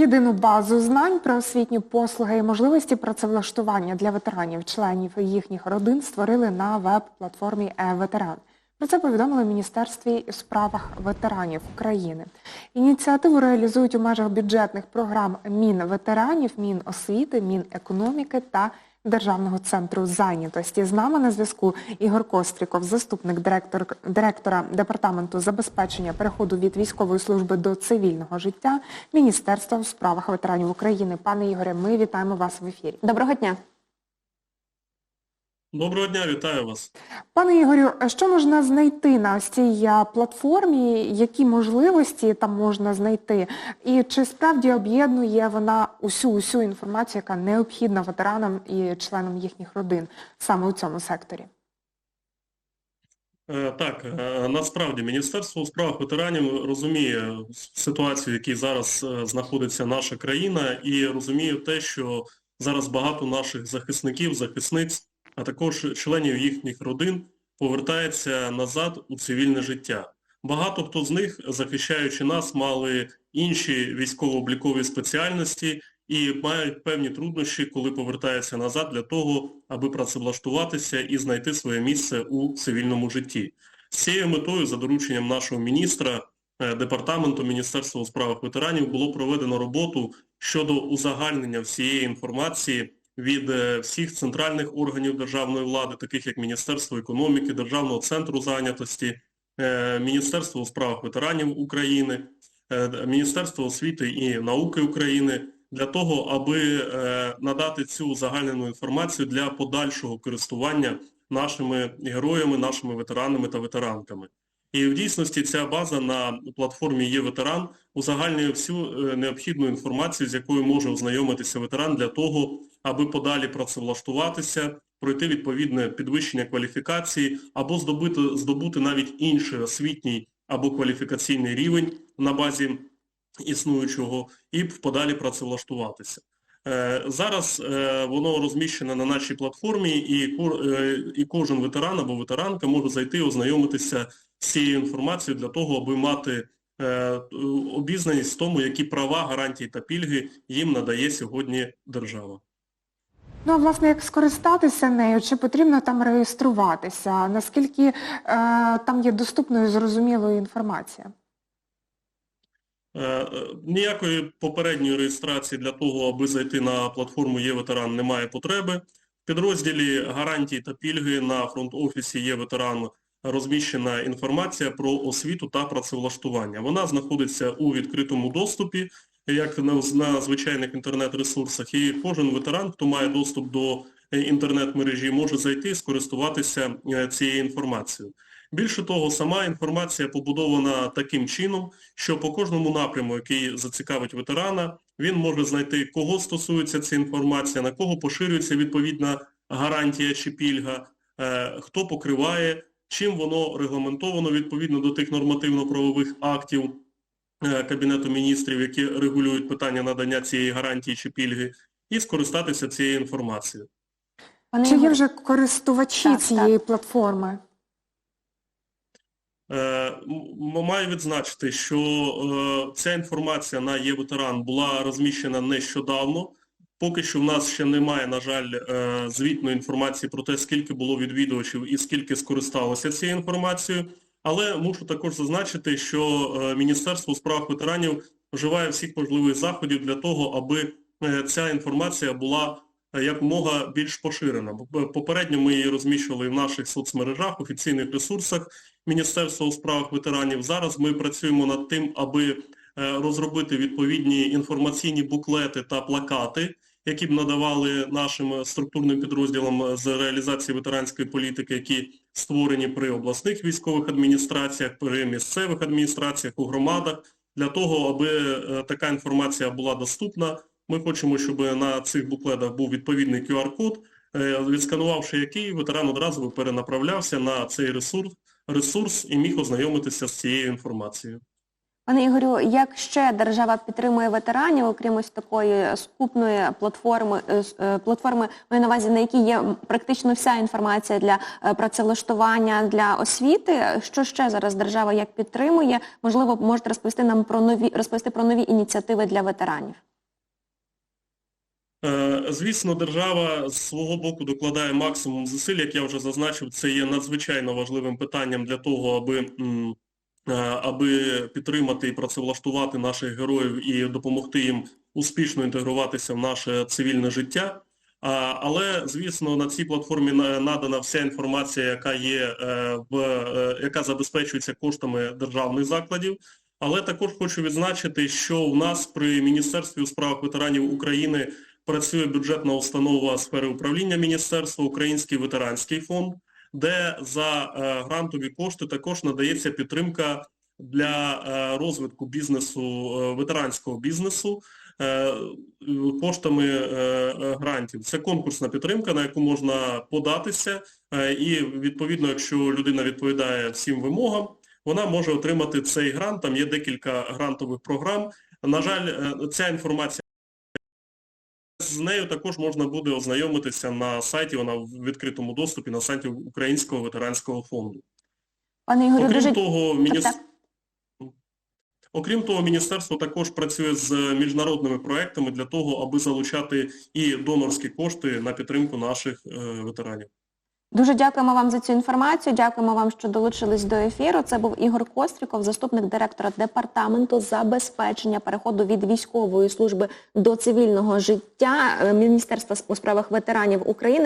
Єдину базу знань про освітні послуги і можливості працевлаштування для ветеранів, членів їхніх родин створили на веб-платформі «Е-ветеран». Про це повідомили в Міністерстві у справах ветеранів України. Ініціативу реалізують у межах бюджетних програм Мінветеранів, Міносвіти, Мінекономіки та Державного центру зайнятості. З нами на зв'язку Ігор Костріков, заступник директор, директора Департаменту забезпечення переходу від військової служби до цивільного життя Міністерства у справах ветеранів України. Пане Ігоре, ми вітаємо вас в ефірі. Доброго дня. Доброго дня, вітаю вас. Пане Ігорю, що можна знайти на ось цій платформі? Які можливості там можна знайти? І чи справді об'єднує вона усю усю інформацію, яка необхідна ветеранам і членам їхніх родин саме у цьому секторі? Е, Так, е, насправді Міністерство у справах ветеранів розуміє ситуацію, в якій зараз е, знаходиться наша країна, і розуміє те, що зараз багато наших захисників, захисниць, а також членів їхніх родин повертається назад у цивільне життя. Багато хто з них, захищаючи нас, мали інші військово-облікові спеціальності і мають певні труднощі, коли повертаються назад для того, аби працевлаштуватися і знайти своє місце у цивільному житті. З цією метою, за дорученням нашого міністра, е, департаменту Міністерства у справах ветеранів було проведено роботу щодо узагальнення всієї інформації від е, всіх центральних органів державної влади, таких як Міністерство економіки, Державного центру зайнятості, е, Міністерство у справах ветеранів України, е, Міністерство освіти і науки України, для того, аби надати цю загальнену інформацію для подальшого користування нашими героями, нашими ветеранами та ветеранками. І в дійсності ця база на платформі є ветеран узагальнює всю е, необхідну інформацію, з якою може ознайомитися ветеран для того, аби подалі працевлаштуватися, пройти відповідне підвищення кваліфікації або здобути, здобути навіть інший освітній або кваліфікаційний рівень на базі існуючого і подалі працевлаштуватися. Е, Зараз е, воно розміщене на нашій платформі і, ко- і кожен ветеран або ветеранка може зайти ознайомитися цією інформацією для того, аби мати е, обізнаність в тому, які права, гарантії та пільги їм надає сьогодні держава. Ну, а власне, як скористатися нею, чи потрібно там реєструватися? Наскільки е, там є доступною і зрозумілою інформація? Е, е, Ніякої попередньої реєстрації для того, аби зайти на платформу «Є-ветеран» немає потреби. В підрозділі гарантії та пільги на фронт-офісі «Є-ветеран» розміщена інформація про освіту та працевлаштування. Вона знаходиться у відкритому доступі, як на, на звичайних інтернет-ресурсах, і кожен ветеран, хто має доступ до е, інтернет-мережі, може зайти і скористуватися е, цією інформацією. Більше того, сама інформація побудована таким чином, що по кожному напряму, який зацікавить ветерана, він може знайти, кого стосується ця інформація, на кого поширюється відповідна гарантія чи пільга, е, хто покриває, чим воно регламентовано відповідно до тих нормативно-правових актів е, Кабінету міністрів, які регулюють питання надання цієї гарантії чи пільги, і скористатися цією інформацією. Пане Чи є вже користувачі Так, цієї платформи? Е, Маю відзначити, що е, ця інформація на Є-ветеран була розміщена нещодавно. Поки що в нас ще немає, на жаль, е, звітної інформації про те, скільки було відвідувачів і скільки скористалося цією інформацією. Але мушу також зазначити, що е, Міністерство у справах ветеранів вживає всіх можливих заходів для того, аби е, ця інформація була якомога більш поширена. Попередньо ми її розміщували в наших соцмережах, офіційних ресурсах Міністерства у справах ветеранів. Зараз ми працюємо над тим, аби розробити відповідні інформаційні буклети та плакати, які б надавали нашим структурним підрозділам з реалізації ветеранської політики, які створені при обласних військових адміністраціях, при місцевих адміністраціях, у громадах, для того, аби е, така інформація була доступна. Ми хочемо, щоб на цих буклетах був відповідний QR-код, е, відсканувавши який, ветеран одразу перенаправлявся на цей ресурс, ресурс і міг ознайомитися з цією інформацією. Пане Ігорю, як ще держава підтримує ветеранів, окрім ось такої скупної платформи, е, е, платформи маю на увазі, на якій є практично вся інформація для е, працевлаштування, для освіти. Що ще зараз держава як підтримує? Можливо, можете розповісти нам про нові розповісти про нові ініціативи для ветеранів. Звісно, держава з свого боку докладає максимум зусиль, як я вже зазначив, це є надзвичайно важливим питанням для того, аби, аби підтримати і працевлаштувати наших героїв і допомогти їм успішно інтегруватися в наше цивільне життя. Але, звісно, на цій платформі надана вся інформація, яка є е, в е, яка забезпечується коштами державних закладів. Але також хочу відзначити, що у нас при Міністерстві у справах ветеранів України працює бюджетна установа сфери управління міністерства, Український ветеранський фонд, де за е, грантові кошти також надається підтримка для е, розвитку бізнесу, е, ветеранського бізнесу коштами грантів. Це конкурсна підтримка, на яку можна податися, і відповідно, якщо людина відповідає всім вимогам, вона може отримати цей грант. Там є декілька грантових програм. На жаль, ця інформація з нею також можна буде ознайомитися на сайті, вона в відкритому доступі на сайті Українського ветеранського фонду. Пане Ігорю, Окрім дуже того, мініс... так. Окрім того, міністерство також працює з міжнародними проектами для того, аби залучати і донорські кошти на підтримку наших е, ветеранів. Дуже дякуємо вам за цю інформацію. Дякуємо вам, що долучились до ефіру. Це був Ігор Костріков, заступник директора департаменту забезпечення переходу від військової служби до цивільного життя е, Міністерства у справах ветеранів України.